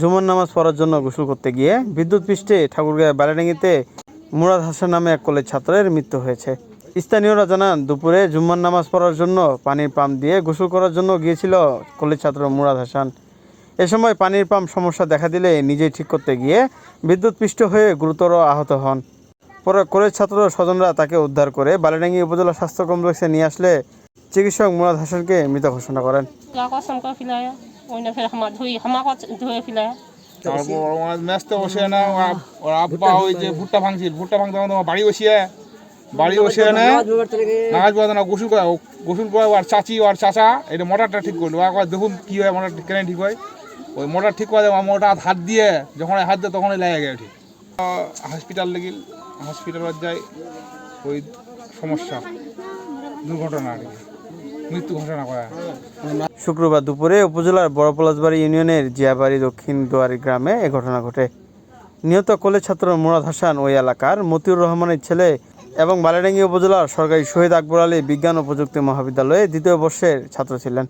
জুমার নামাজ পড়ার জন্য গোসল করতে গিয়ে বিদ্যুৎ পৃষ্ঠে ঠাকুরগাঁও বালাডাঙ্গিতে মুরাদ হাসান নামে এক কলেজ ছাত্রের মৃত্যু হয়েছে। স্থানীয়রা জানান, দুপুরে জুম্মার নামাজ পড়ার জন্য পানির পাম্প দিয়ে গোসল করার জন্য গিয়েছিল কলেজ ছাত্র মুরাদ হাসান। এ সময় পানির পাম্প সমস্যা দেখা দিলে নিজেই ঠিক করতে গিয়ে বিদ্যুৎ পৃষ্ঠ হয়ে গুরুতর আহত হন। পরে কলেজ ছাত্র স্বজনরা তাকে উদ্ধার করে বালিডাঙ্গি উপজেলা স্বাস্থ্য কমপ্লেক্সে নিয়ে আসলে চিকিৎসক মুরাদ হাসানকে মৃত ঘোষণা করেন। গা কসম করে ফেলায় ওইনা ফের হামা ধুই হামাকে ধুয়ে ফেলায়। তারপর আমার ম্যাচতে বসে না ওর আব- আব্বা ওই যে ভুট্টা ভাঙছিল ভুট্টা ভাঙতে আমার বাড়ি বসিয়ে বাড়ি বসিয়ে এনে নামাজ পড়াতে না গোসল করে গোসল করে আর চাচি আর চাচা এটা মোটরটা ঠিক করল। একবার দেখুন কী হয় মোটর কেন ঠিক হয়? ওই মোটর ঠিক করে আমার মোটর হাত দিয়ে যখন হাত দিয়ে তখনই লেগে গেছে ঠিক। হসপিটাল লেগিল যাই ওই সমস্যা দুর্ঘটনা আর কি। শুক্রবার দুপুরে উপজেলার বড় পলাশবাড়ি ইউনিয়নের জিয়াবাড়ি দক্ষিণ দুয়ারি গ্রামে এ ঘটনা ঘটে। নিহত কলেজ ছাত্র মুরাদ হাসান ওই এলাকার মতিউর রহমানের ছেলে এবং বালাডাঙ্গি উপজেলার সরকারি শহীদ আকবর আলী বিজ্ঞান ও প্রযুক্তি মহাবিদ্যালয়ে দ্বিতীয় বর্ষের ছাত্র ছিলেন।